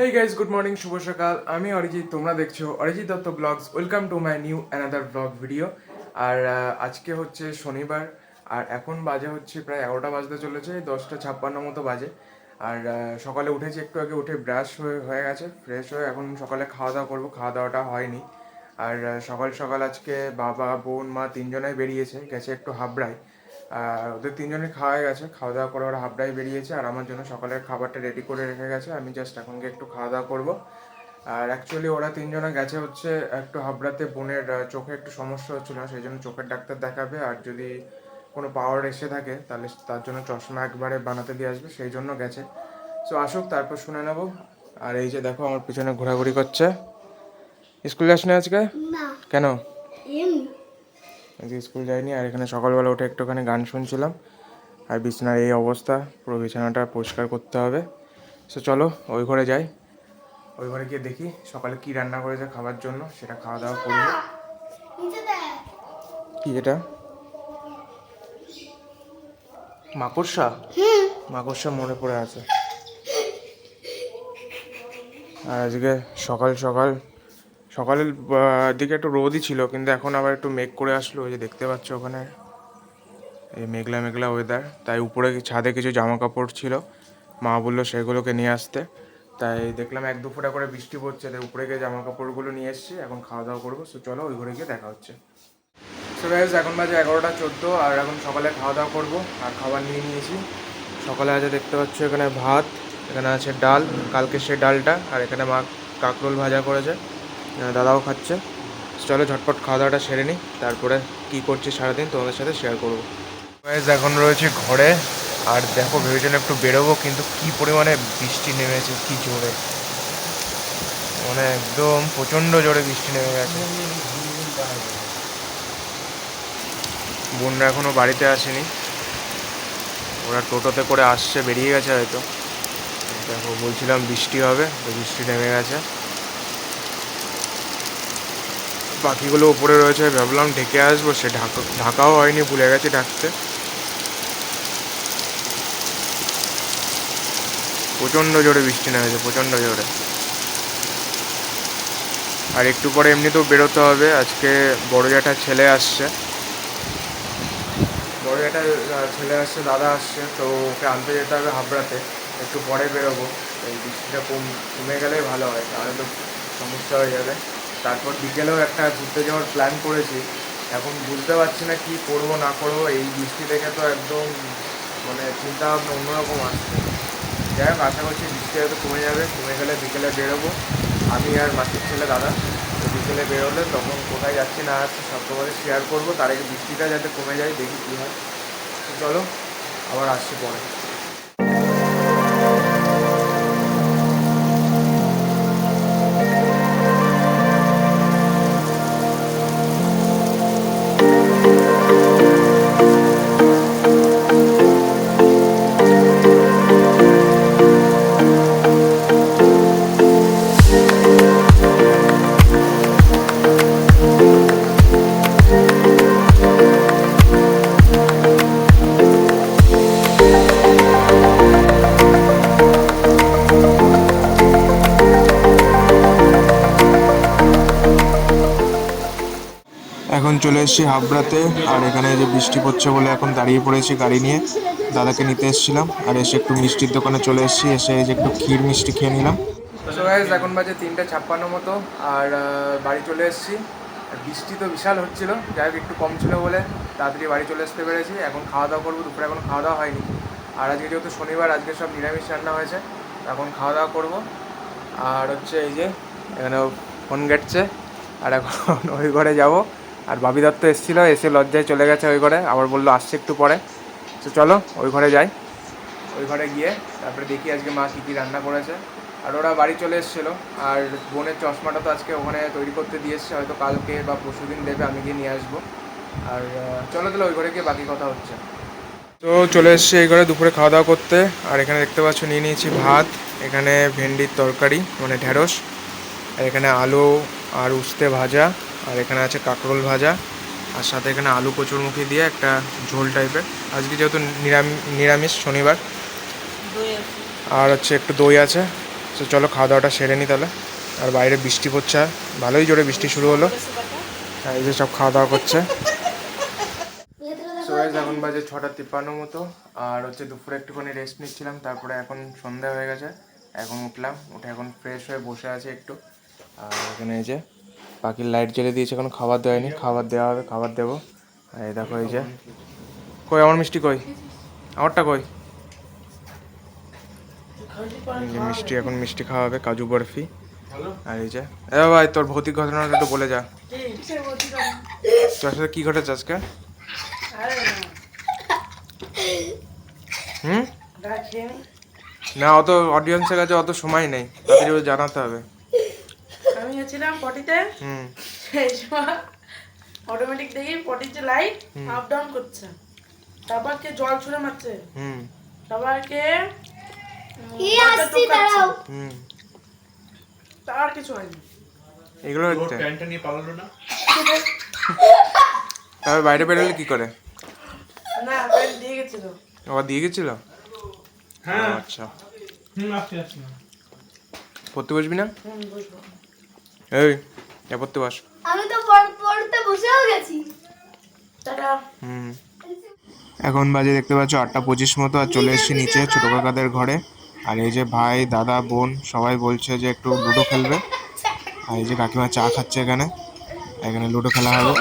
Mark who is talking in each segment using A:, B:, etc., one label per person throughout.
A: হেই guys good morning শুভ সকাল। আমি অরিজিৎ, তোমরা দেখছ Arijit Dutta vlogs. Welcome to my new another vlog video আর আজকে হচ্ছে শনিবার, আর এখন বাজে হচ্ছে প্রায় এগারোটা বাজতে চলেছে, দশটা ছাপ্পান্ন মতো বাজে। আর সকালে উঠেছি একটু আগে, উঠে ব্রাশ হয়ে হয়ে গেছে ফ্রেশ হয়ে এখন সকালে খাওয়া দাওয়া করব, খাওয়া দাওয়াটা হয়নি। আর সকাল সকাল আজকে বাবা, বোন, মা তিনজনেই বেরিয়েছে, গেছে একটু হাবড়ায়। ওদের তিনজনের খাওয়া হয়ে গেছে। খাওয়া দাওয়া করে ওরা হাবড়ায় বেরিয়েছে আর আমার জন্য সকালের খাবারটা রেডি করে রেখে গেছে। আমি জাস্ট এখন গিয়ে একটু খাওয়া দাওয়া করব। আর অ্যাকচুয়ালি ওরা তিনজনে গেছে হচ্ছে একটু হাবড়াতে বোনের চোখে একটু সমস্যা হচ্ছিল সেই জন্য চোখের ডাক্তার দেখাবে। আর যদি কোনো পাওয়ার এসে থাকে তাহলে তার জন্য চশমা একবারে বানাতে দিয়ে আসবে সেই জন্য গেছে। সো আসুক তারপর শুনে নেব। আর এই যে দেখো আমার পিছনে ঘোরাঘুরি করছে। স্কুলে আসনি আজকে? কেন? আজকে স্কুল যাইনি আর এখানে সকালবেলা উঠে একটুখানি গান শুনছিলাম। আর বিছানার এই অবস্থা পুরো বিছানাটা পরিষ্কার করতে হবে। সো চলো ওই ঘরে যাই। ওই ঘরে গিয়ে দেখি সকালে কি রান্না করেছে খাবার জন্য সেটা খাওয়া দাওয়া করব কি এটা? মাকড়সা? মাকড়সা মনে পড়ে আছে। আর আজকে সকাল সকাল সকালের দিকে একটু রোদই ছিল, কিন্তু এখন আবার একটু মেঘ করে আসলো, ওই যে দেখতে পাচ্ছ ওখানে। এই মেঘলা মেঘলা ওয়েদার তাই উপরে ছাদে কিছু জামা কাপড় ছিল, মা বলল সেগুলোকে নিয়ে আসতে। তাই দেখলাম এক দু ফোঁটা করে বৃষ্টি পড়ছে, তাই উপরে গিয়ে জামা কাপড়গুলো নিয়ে এসেছি, এখন খাওয়া দাওয়া করব সো চলো ওই ঘরে গিয়ে দেখা হচ্ছে। সো গাইজ এখন বাজে এগারোটা চোদ্দ, আর এখন সকালে খাওয়া দাওয়া করব, আর খাবার নিয়ে নিয়েছি। সকালে আছে দেখতে পাচ্ছ এখানে ভাত, এখানে আছে ডাল, কালকে সে ডালটা, আর এখানে মা কাকরোল ভাজা করেছে। দাদাও খাচ্ছে। চলো ঝটপট খাওয়া দাওয়াটা সেরে নিই। তারপরে কী করছি সারাদিন তোমাদের সাথে শেয়ার করব। এখন রয়েছে ঘরে। আর দেখো, ভেবেছিলাম একটু বেরোবো, কিন্তু কি পরিমাণে বৃষ্টি নেমেছে, কি জোরে। মানে একদম প্রচণ্ড জোরে বৃষ্টি নেমে গেছে। বোনরা এখনও বাড়িতে আসেনি। ওরা টোটোতে করে আসছে, বেরিয়ে গেছে হয়তো। দেখো, বলছিলাম বৃষ্টি হবে, তো বৃষ্টি নেমে গেছে। বাকিগুলো উপরে রয়েছে ভাবলাম ঢেকে আসব সে ঢাকা ঢাকাও হয়নি ভুলে গেছে ঢাকতে। প্রচণ্ড জোরে বৃষ্টি নেমেছে প্রচণ্ড জোরে। আর একটু পরে এমনিতেও বেরোতে হবে আজকে বড় জ্যাঠার ছেলে আসছে। বড় আহ, ছেলে আসছে দাদা আসছে তো ওকে আনতে যেতে হবে হাবড়াতে। একটু পরে বেরোবো এই বৃষ্টিটা কম কমে গেলেই ভালো হয় তাহলে তো সমস্যা হয়ে যাবে। তারপর বিকেলেও একটা ঘুরতে যাওয়ার প্ল্যান করেছি। এখন বুঝতে পারছি না কি করব, না করব, এই বৃষ্টি দেখে তো একদম মানে চিন্তা ভাবনা অন্যরকম আসছে। যাই হোক, আশা করছি বৃষ্টি হয়তো কমে যাবে, কমে গেলে বিকেলে বেরোবো। আমি আর মাসির ছেলে দাদা, তো বিকেলে বেরোলে তখন কোথায় যাচ্ছি, না যাচ্ছি, সব তোমাদের শেয়ার করব। তার আগে বৃষ্টিটা যাতে কমে যায়, দেখি কী হয়। চলো, আবার আসছি পরে। চলে এসেছি হাবড়াতে। আর এখানে যে বৃষ্টি পড়ছে বলে এখন দাঁড়িয়ে পড়েছি গাড়ি নিয়ে। দাদাকে নিতে এসেছিলাম, আর এসে একটু মিষ্টির দোকানে চলে এসেছি, এসে এই যে একটু ক্ষীর মিষ্টি খেয়ে নিলাম। এখন বাজে তিনটে ছাপ্পান্ন মতো, আর বাড়ি চলে এসেছি। বৃষ্টি তো বিশাল হচ্ছিল, যাই হোক একটু কম ছিল বলে তাড়াতাড়ি বাড়ি চলে আসতে পেরেছি। এখন খাওয়া দাওয়া করব, দুপুরে এখন খাওয়া দাওয়া হয়নি। আর আজকে যেহেতু শনিবার, আজকে সব নিরামিষ রান্না হয়েছে এখন খাওয়া দাওয়া করব। আর হচ্ছে এই যে এখানে ফোন ঘাটছে, আর এখন ওই ঘরে যাব। আর বাবি দত্ত এসেছিল, এসে লজ্জায় চলে গেছে ওই ঘরে। আবার বলল, আসছে একটু পরে। তো চলো, ওই ঘরে যাই। ওই ঘরে গিয়ে তারপরে দেখি আজকে মা কী কী রান্না করেছে। আর ওরা বাড়ি চলে এসেছিল। আর বোনের চশমাটা তো আজকে ওখানে তৈরি করতে দিয়ে এসছে। হয়তো কালকে বা পরশু দিন দেবে, আমি গিয়ে নিয়ে আসব। আর চলো তাহলে ওই ঘরে গিয়ে বাকি কথা হচ্ছে। তো চলে এসেছি এই ঘরে দুপুরে খাওয়া দাওয়া করতে। আর এখানে দেখতে পাচ্ছ, নিয়ে নিয়েছি ভাত, এখানে ভেন্ডির তরকারি মানে ঢ্যাঁড়স আর এখানে আলু আর উস্তে ভাজা। আর এখানে আছে কাঁকরোল ভাজা, আর সাথে এখানে আলু কচুরমুখী দিয়ে একটা ঝোল টাইপের। আজকে যেহেতু নিরামিষ শনিবার। আর হচ্ছে একটু দই আছে। তো চলো খাওয়া দাওয়াটা সেরে নি তাহলে। আর বাইরে বৃষ্টি পড়ছে আর। ভালোই জোরে বৃষ্টি শুরু হলো। আর এই যে সব খাওয়া দাওয়া করছে। এখন বাজে ছটা তিপ্পান্ন মতো। আর হচ্ছে দুপুরে একটুখানি রেস্ট নিচ্ছিলাম। তারপরে এখন সন্ধ্যা হয়ে গেছে। এখন উঠলাম। উঠে এখন ফ্রেশ হয়ে বসে আছি একটু। আর এখানে এই যে পাখির লাইট জ্বেলে দিয়েছে এখন খাবার দেয়নি খাবার দেওয়া হবে খাবার দেবো। এই দেখো, এই যে। কই, আমার মিষ্টি কই? আমারটা কই? মিষ্টি, এখন মিষ্টি খাওয়া হবে, কাজু বরফি। আর এই যে, এ ভাই, তোর ভৌতিক ঘটনাটা একটু বলে যা। তোর সাথে কি ঘটেছে আজকে? হুম? না, অত অডিয়েন্সের কাছে অত সময় নেই। তাদের জানাতে হবে।
B: গেছিলাম পটিতে। সেই সময় অটোমেটিক দেখি পটির যে লাইট আপ ডাউন করছে। তারপর কে জল ছুঁড়ে মারছে।
A: হুম।
B: সবাইকে
C: কি আসছি দাঁড়াও।
A: হুম।
B: তার কিছু হয়নি।
A: এগুলো হচ্ছে।
D: প্যান্টটা নিয়ে পালালো না?
A: তারপর বাইরে বেরোলে কি করে?
B: না প্যান্ট দিয়ে গেছিল।
A: আবার দিয়ে গেছিল?
D: হ্যাঁ।
A: আচ্ছা।
D: হুম
A: পড়তে বসবি না?
B: হুম
A: এই যা পড়তে বস।
C: আমি তো পড়তে বসেও গেছি।
A: হুম। এখন বাজে দেখতে পাচ্ছ আটটা পঁচিশ মতো আর চলে এসেছি নিচে ছোট কাকাদের ঘরে। আর এই যে ভাই দাদা বোন সবাই বলছে যে একটু লুডো খেলবে। আর এই যে কাকিমা চা খাচ্ছে এখানে। এখানে লুডো খেলা হবে।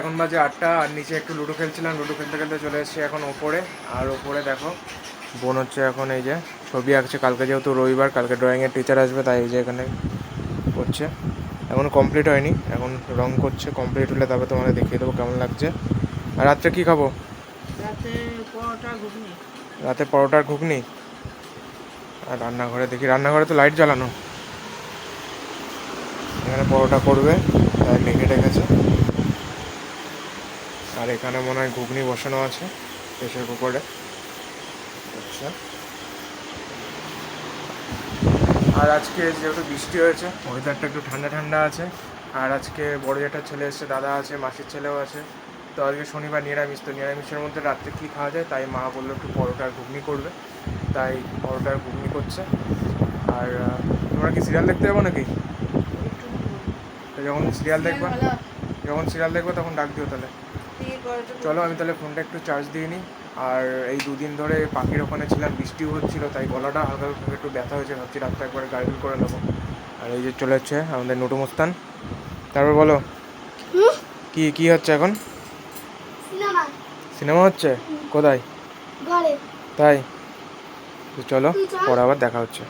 A: এখন বাজে আটটা আর নিচে একটু লুডো খেলছিলাম লুডো খেলতে খেলতে চলে এসেছি এখন ওপরে। আর ওপরে দেখো বোন হচ্ছে এখন এই যে ছবি আঁকছে। কালকে যেহেতু রবিবার কালকে ড্রয়িংয়ের টিচার আসবে তাই এই যে এখানে করছে। এখন কমপ্লিট হয়নি এখন রং করছে কমপ্লিট হলে তারপরে তোমাদের দেখিয়ে দেবো কেমন লাগছে। আর রাত্রে কী খাব?
B: রাতে
A: পরোটার ঘুগনি। আর রান্নাঘরে দেখি রান্নাঘরে তো লাইট জ্বালানো। এখানে পরোটা করবে তাই মেখে রেখেছে। আর এখানে মনে হয় ঘুগনি বসানো আছে প্রেশার কুকারে। আচ্ছা। আর আজকে যেহেতু বৃষ্টি হয়েছে ওয়েদারটা একটু ঠান্ডা ঠান্ডা আছে। আর আজকে বড় জেঠার ছেলে এসছে দাদা আছে মাসির ছেলেও আছে। তো আজকে শনিবার নিরামিষ তো নিরামিষের মধ্যে রাত্রে কী খাওয়া যায়? তাই মা বলল একটু পরোটার ঘুগনি করবে। তাই পরোটার ঘুগনি করছে। আর তোমরা কি সিরিয়াল দেখতে যাব নাকি? তো যখন সিরিয়াল দেখবে যখন সিরিয়াল দেখবে তখন ডাক দিও তাহলে। চলো আমি তাহলে ফোনটা একটু চার্জ দিয়ে নিই। আর এই দুদিন ধরে পাখির ওখানে ছিলাম বৃষ্টিও হচ্ছিল তাই গলাটা হালকা হালকা একটু ব্যথা হয়েছে ভাবছি রাত্রে একবার গার্গল করে নেব। আর এই যে চলে যাচ্ছে আমাদের নটু মুস্তান। তারপর বলো কি কি হচ্ছে এখন?
C: সিনেমা।
A: সিনেমা হচ্ছে? কোথায়? তাই? চলো। পরে আবার দেখা হচ্ছে।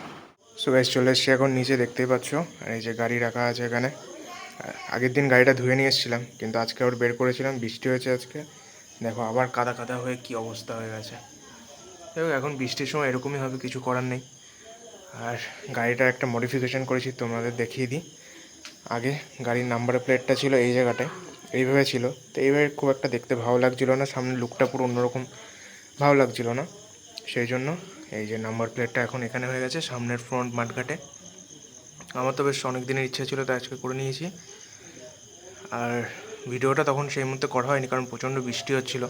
A: সো গাইস চলে এসছি এখন নিচে দেখতেই পাচ্ছ। আর এই যে গাড়ি রাখা আছে এখানে। আগের দিন গাড়িটা ধুয়ে নিয়ে এসেছিলাম, কিন্তু আজকে ওর বের করেছিলাম, বৃষ্টি হয়েছে আজকে। দেখো, আবার কাদা কাদা হয়ে কি অবস্থা হয়ে গেছে। দেখো, এখন বৃষ্টির সময় এরকমই হবে, কিছু করার নেই। আর গাড়িটার একটা মডিফিকেশন করেছি, তোমাদের দেখিয়ে দিই। আগে গাড়ির নাম্বার প্লেটটা ছিল এই জায়গাটায়, এইভাবে ছিল। তো এইভাবে খুব একটা দেখতে ভালো লাগছিল না, সামনে লুকটা পুরো অন্যরকম ভালো লাগছিল না। সেই জন্য এই যে নাম্বার প্লেটটা এখন এখানে হয়ে গেছে, সামনের ফ্রন্ট মাঠঘাটে। আমার তো বেশ অনেক দিনের ইচ্ছা ছিল, তাই আজকে করে নিয়েছি। আর ভিডিওটা তখন সেই মুহূর্তে করা হয়নি কারণ প্রচণ্ড বৃষ্টি হচ্ছিল।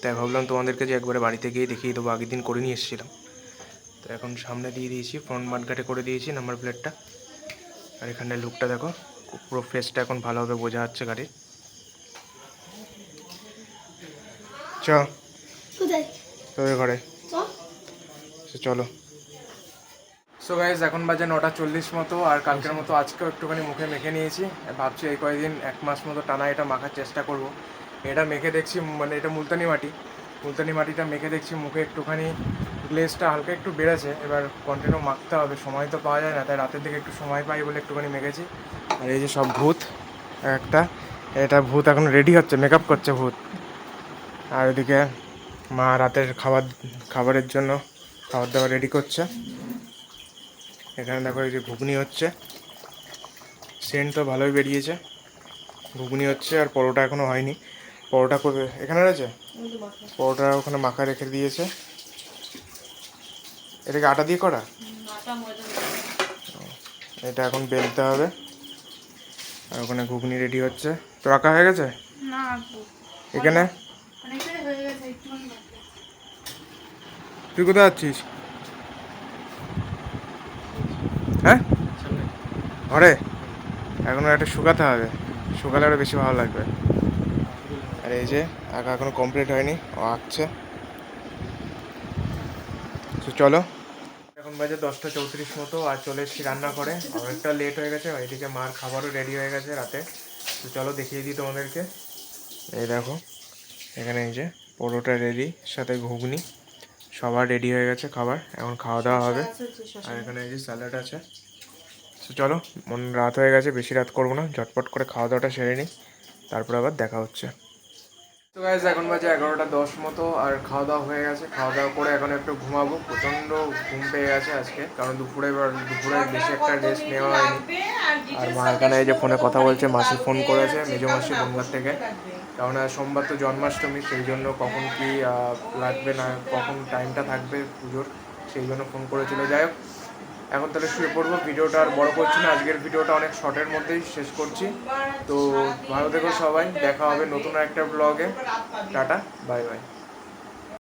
A: তাই ভাবলাম তোমাদেরকে যে একবারে বাড়িতে গিয়ে দেখিয়ে দেবো আগের দিন করে নিয়ে এসেছিলাম। তো এখন সামনে দিয়ে দিয়েছি ফ্রন্ট মাঠঘাটে করে দিয়েছি নাম্বার প্লেটটা আর এখানে লুকটা দেখো পুরো ফেসটা এখন ভালোভাবে বোঝা যাচ্ছে গাড়ির। চ। তোদের ঘরে।
C: চল।
A: সে গাইজ এখন বাজে নটা চল্লিশ মতো, আর কালকের মতো আজকেও একটুখানি মুখে মেখে নিয়েছি। ভাবছি এই কয়েকদিন এক মাস মতো টানা এটা মাখার চেষ্টা করব। এটা মেখে দেখছি মানে এটা মুলতানি মাটি। মুলতানি মাটিটা মেখে দেখছি, মুখে একটুখানি গ্লেজটা হালকা একটু বেড়েছে। এবার কন্টিনিউ মাখতে হবে, সময় তো পাওয়া যায় না, তাই রাতের দিকে একটু সময় পাই বলে একটুখানি মেখেছি। আর এই যে সব ভূত, একটা, এটা ভূত এখন রেডি হচ্ছে মেকআপ করছে ভূত। আর এদিকে মা রাতের খাবার, খাবারের জন্য খাবার দাবার রেডি করছে। এখানে দেখো এই যে ঘুগনি হচ্ছে। সেন্ট তো ভালোই বেরিয়েছে। ঘুগনি হচ্ছে আর পরোটা এখনও হয়নি। পরোটা করবে এখানে রয়েছে। পরোটা ওখানে মাখা রেখে দিয়েছে। এটাকে আটা দিয়ে করা। এটা এখন বেলতে হবে। আর ওখানে ঘুগনি রেডি হচ্ছে। তো রাখা হয়ে গেছে? এখানে। তুই কোথায় যাচ্ছিস হ্যাঁ? ঘরে? এখনও একটা শুকাতে হবে। শুকালে আরও বেশি ভালো লাগবে। আর এই যে আঁকা এখনও কমপ্লিট হয়নি ও আঁকছে। তো চলো। এখন বাজে দশটা চৌত্রিশ মতো আর চলে এসেছি রান্না করে অনেকটা লেট হয়ে গেছে এদিকে মার খাবারও রেডি হয়ে গেছে রাতে। তো চলো দেখিয়ে দিই তোমাদেরকে। এই দেখো এখানে এই যে পরোটা রেডি সাথে ঘুগনি। সবার রেডি হয়ে গেছে খাবার এখন খাওয়া দাওয়া হবে। আর এখানে এই যে স্যালাড আছে। তো চলো মন রাত হয়ে গেছে বেশি রাত করব না ঝটপট করে খাওয়া দাওয়াটা সেরে নিই তারপর আবার দেখা হচ্ছে। তো গাইজ এখন বাজে এগারোটা দশ মতো আর খাওয়া দাওয়া হয়ে গেছে। খাওয়া দাওয়া করে এখন একটু ঘুমাবো। প্রচণ্ড ঘুম পেয়ে গেছে আজকে কারণ দুপুরে দুপুরে বেশি একটা রেস্ট নেওয়া হয়নি। আর মা এখানে এই যে ফোনে কথা বলছে মাসি ফোন করেছে মেজো মাসি বনগাঁ থেকে। কারণ আজ সোমবার তো জন্মাষ্টমী সেই জন্য কখন কি লাগবে না কখন টাইমটা থাকবে পুজোর সেই জন্য ফোন করেছিল। যাই হোক এখন তাহলে শুয়ে পড়ব। ভিডিওটা আর বড় করছি না আজকের ভিডিওটা অনেক শর্টের মধ্যেই শেষ করছি। তো ভালো থেকো সবাই দেখা হবে নতুন একটা ব্লগে টাটা বাই বাই